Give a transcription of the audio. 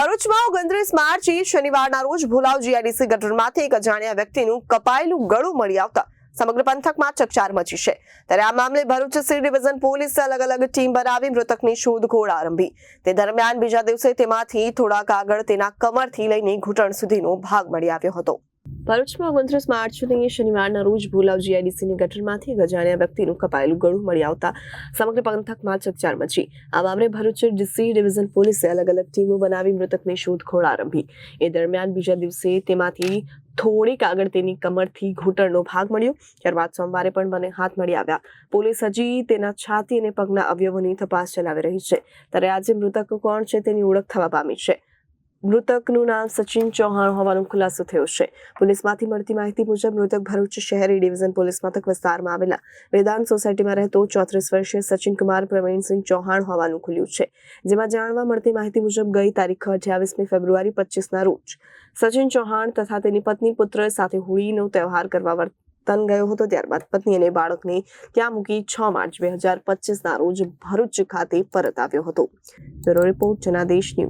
ભરૂચમાં ઓગણત્રીસ માર્ચે શનિવારના રોજ ભુલાવ જીઆઈડીસી ગટરમાંથી એક અજાણ્યા વ્યક્તિનું કપાયેલું ગળું મળી આવતા સમગ્ર પંથકમાં ચકચાર મચી છે. ત્યારે આ મામલે ભરૂચ સી ડિવિઝન પોલીસે અલગ અલગ ટીમ બનાવી મૃતકની શોધખોળ આરંભી. તે દરમિયાન બીજા દિવસે તેમાંથી થોડાક આગળ તેના કમરથી લઈને ઘૂંટણ સુધીનો ભાગ મળી આવ્યો હતો. ભરૂચમાં ઓગણત્રીસ માર્ચની શનિવારના રોજ ભોલાવ જીઆઈડીસીની ગટરમાંથી ગજાણ્યા વ્યક્તિનું કપાયેલું ગળું મળી આવતા સમગ્ર પંથકમાં ચકચાર મચી. આ મામલે ભરૂચ ડીસી ડિવિઝન પોલીસે અલગ અલગ ટીમો બનાવી મૃતકની શોધખોળ આરંભી. એ દરમિયાન બીજા દિવસે તેમાંથી થોડીક આગળ તેની કમરથી ઘૂંટણનો ભાગ મળ્યો. ત્યારબાદ સોમવારે પણ મને હાથ મળી આવ્યા. પોલીસ હજી તેના છાતી અને પગના અવયવોની તપાસ ચલાવી રહી છે. ત્યારે આજે મૃતક કોણ છે તેની ઓળખ થવા પામી છે. મૃતકનું નામ સચિન ચૌહાણ હોવાનો ખુલાસો થયો છે. પોલીસમાંથી મળતી માહિતી મુજબ મૃતક ભરૂચ શહેરી ડિવિઝન પોલીસ મથક વિસ્તારમાં આવેલા વેદાંત સોસાયટીમાં રહેતો ચોત્રીસ વર્ષીય સચિન કુમાર પ્રવીણસિંહ ચૌહાણ હોવાનું ખુલ્યું છે, જેમાં જાણવા મળતી માહિતી મુજબ ગઈ તારીખ અઠ્યાવીસમી ફેબ્રુઆરી પચીસના રોજ સચિન ચૌહાણ તથા તેની પત્ની પુત્ર સાથે હોળીનો તહેવાર કરવા વર્તન ગયો હતો, ત્યારબાદ પત્ની અને બાળકને ત્યાં મૂકી છ માર્ચ બે હજાર પચીસના રોજ ભરૂચ ખાતે પરત આવ્યો હતો. Bureau report Janadesh news.